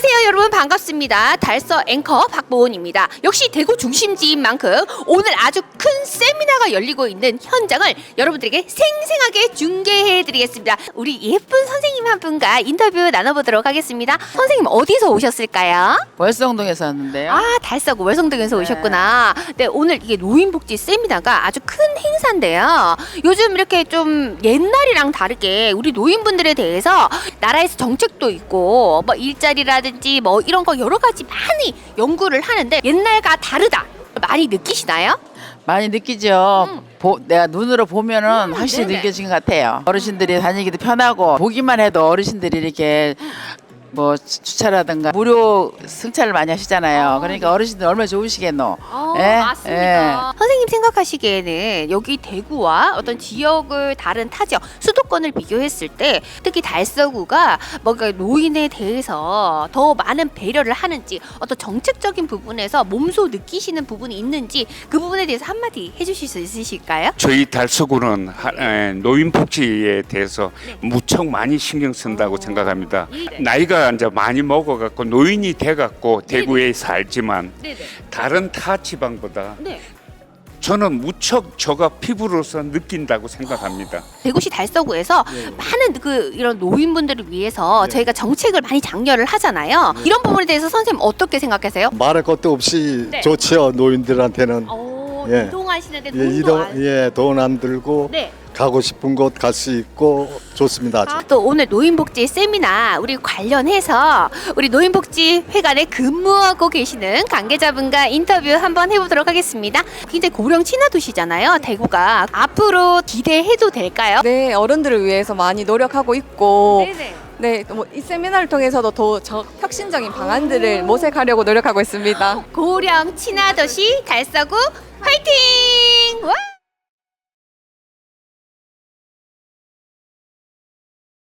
gracias. 반갑습니다. 달서 앵커 박보은입니다. 역시 대구 중심지인 만큼 오늘 아주 큰 세미나가 열리고 있는 현장을 여러분들에게 생생하게 중계해 드리겠습니다. 우리 예쁜 선생님 한 분과 인터뷰 나눠보도록 하겠습니다. 선생님 어디서 오셨을까요? 월성동에서 왔는데요. 아, 달서구 월성동에서 네. 오셨구나. 네, 오늘 이게 노인복지 세미나가 아주 큰 행사인데요. 요즘 이렇게 좀 옛날이랑 다르게 우리 노인분들에 대해서 나라에서 정책도 있고 뭐 일자리라든지 뭐 이런 거 여러 가지 많이 연구를 하는데 옛날과 다르다. 많이 느끼시나요? 많이 느끼죠. 음. 보- 내가 눈으로 보면은 음, 확실히 네네. 느껴진 것 같아요. 어르신들이 다니기도 편하고 보기만 해도 어르신들이 이렇게 뭐 주- 주차라든가 무료 승차를 많이 하시잖아요. 어, 그러니까 어르신들 얼마나 좋으시겠노. 어, 예, 맞습니다. 선생님 생각하시기에는 여기 대구와 어떤 지역을 다른 타 지역 수도권을 비교했을 때 특히 달서구가 뭔가 노인에 대해서 더 많은 배려를 하는지 어떤 정책적인 부분에서 몸소 느끼시는 부분이 있는지 그 부분에 대해서 한마디 해주실 수 있으실까요? 저희 달서구는 하- 에, 노인 복지에 대해서 네. 무척 많이 신경 쓴다고 어. 생각합니다. 네. 나이가 이제 많이 먹어갖고 노인이 돼갖고 대구에 살지만 네네. 다른 타 지방보다 네. 저는 무척 저가 피부로서 느낀다고 생각합니다. 대구시 달서구에서 많은 그 이런 노인분들을 위해서 저희가 정책을 많이 장려를 하잖아요. 이런 부분에 대해서 선생님 어떻게 생각하세요? 말할 것도 없이 네. 좋지요 노인들한테는 오, 예. 이동하시는데 예, 돈도 이동 안 예 돈 안 들고 네. 가고 싶은 곳 갈 수 있고 좋습니다. 아주. 아, 또 오늘 노인복지 세미나 우리 관련해서 우리 노인복지 회관에 근무하고 계시는 관계자분과 인터뷰 한번 해보도록 하겠습니다. 굉장히 고령 친화 도시잖아요, 대구가 앞으로 기대해도 될까요? 네, 어른들을 위해서 많이 노력하고 있고, 네네. 네, 뭐이 세미나를 통해서도 더 저- 혁신적인 방안들을 모색하려고 노력하고 있습니다. 고령 친화 도시 달서구 화이팅! 와!